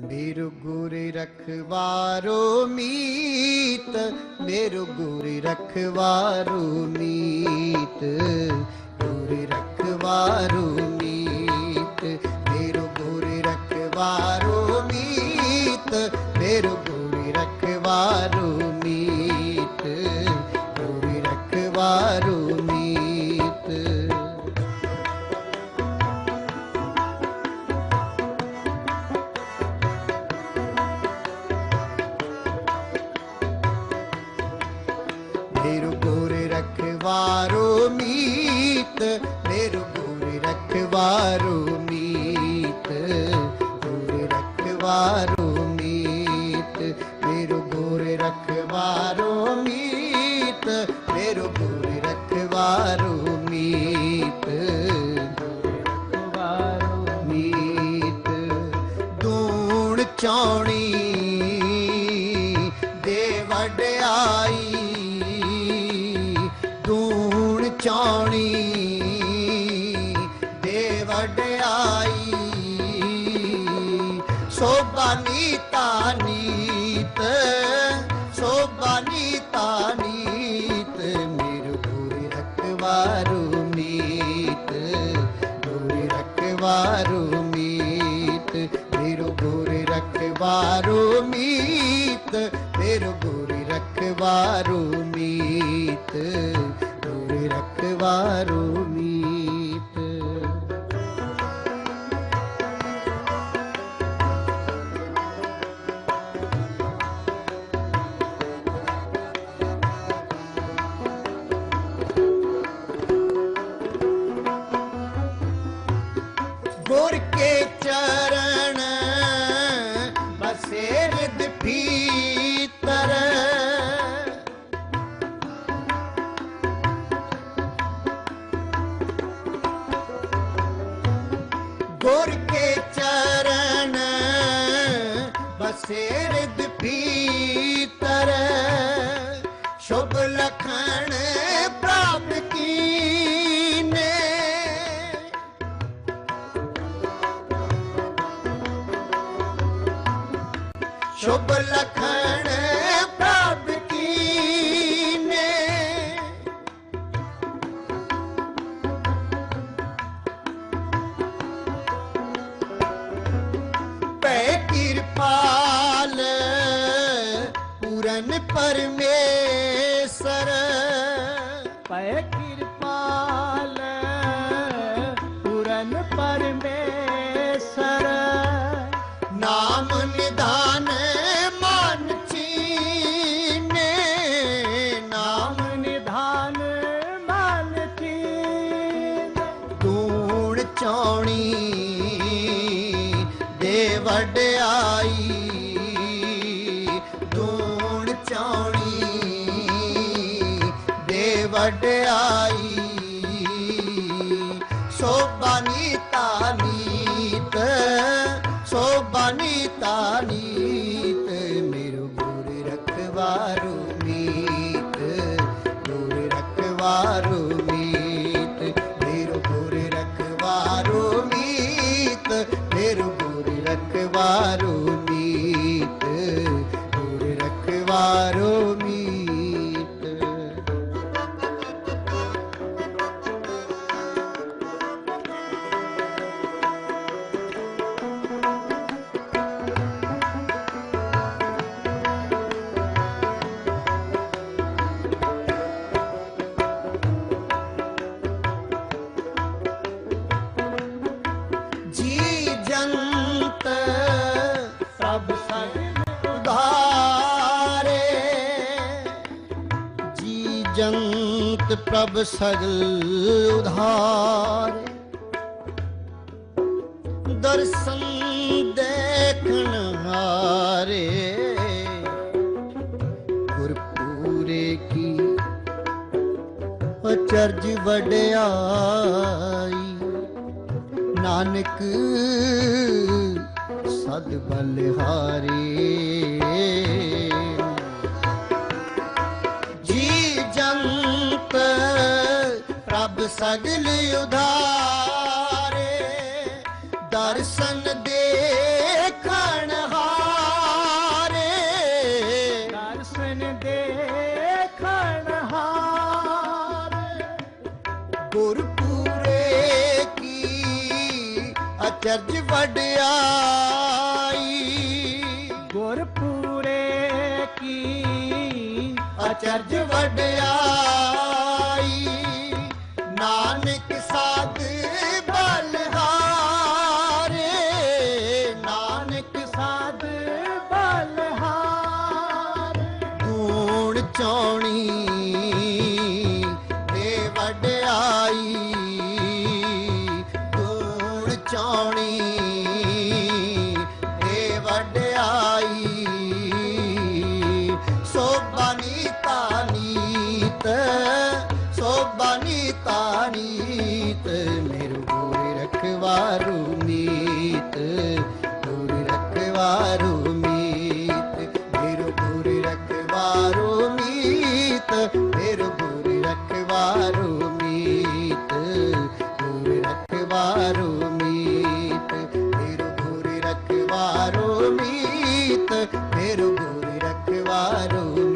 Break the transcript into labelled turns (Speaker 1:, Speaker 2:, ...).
Speaker 1: मेरु गुरु रखवारो मीत मेरु गुरु रखबारीत गुरु मीत मेरु गुरु मीत मेरु ਰਖਵਾਰੋ ਮੀਤ ਮੇਰੂ ਗੁਰ ਰਖਵਾਰੋ ਮੀਤ ਗੁਰ ਰਖਵਾਰੋ ਮੀਤ ਮੇਰੂ ਗੁਰ ਰਖਵਾਰੋ ਮੀਤ ਮੇਰੂ ਗੁਰ ਰਖਵਾਰੋ ਮੀਤ ਰਖਵਾਰੋ ਮੀਤ ਦੂਣ ਚੌਣੀ ਸੋਭਾ ਨੀਤਾ ਨੀਤ, ਸੋਭਾ ਨੀਤਾ ਨੀਤ, ਮੇਰੂ ਗੁਰ ਰਖਵਾਰੂ ਮੀਤ, ਗੁਰ ਰਖਵਾਰੂ ਮੀਤ, ਮੇਰੂ ਗੁਰ ਰਖਵਾਰੂ ਮੀਤ, ਮੇਰੂ ਗੁਰ ਰਖਵਾਰੂ ਮੀਤ, ਗੁਰ ਰਖਵਾਰੂ ਬਸੇ ਰਿਦ ਭੀਤਰ ਸ਼ੁਭ ਲਖਣ ਪ੍ਰਾਪਤ ਕੀਨੇ। ਸ਼ੁਭ ਲਖਣ ਪਰਮੇਸ਼ਰ
Speaker 2: ਪੈ ਕਿਰਪਾਲ ਪੂਰਨ ਪਰਮੇਸ਼ਰ
Speaker 1: ਨਾਮ ਨਿਧਾਨ ਮਨ ਚੀਨੇ ਨਾਮ
Speaker 2: ਨਿਧਾਨ ਮਨ ਚੀਨ
Speaker 1: ਦੂਣ ਚੌਣੀ ਦੇ ਵਡਿਆਈ ਵਡਿਆਈ ਪ੍ਰਭ ਸਗਲ ਉਧਾਰ। ਦਰਸ਼ਨ ਦੇਖਣ ਹਾਰੇ। ਗੁਰਪੂਰੇ ਕੀ ਅਚਰਜ ਵਡਿਆਈ। ਨਾਨਕ ਸਦ ਬਲਿਹਾਰੀ। ਸਭ ਸਗਲ ਉਧਾਰੇ। ਦਰਸ਼ਨ ਦੇਖਣ ਹਾਰੇ। ਦਰਸ਼ਨ ਦੇਖਣ ਹਾਰੇ।
Speaker 2: ਗੁਰਪੂਰੇ ਕੀ
Speaker 1: ਅਚਰਜ ਵਡਿਆਈ। ਗੁਰਪੂਰੇ
Speaker 2: ਕੀ ਅਚਰਜ
Speaker 1: ਵਡਿਆਈ। ਚੋਣੀ ਤੇ ਵਡਿਆਈ ਗੁਣ ਚੋਣੀ ਤੇ ਵਡਿਆਈ ਸੋਭਾ ਨੀ ਤਾਨੀਤ ਸੋਭਾ ਨੀ ਤਾਨੀ ಮಾರು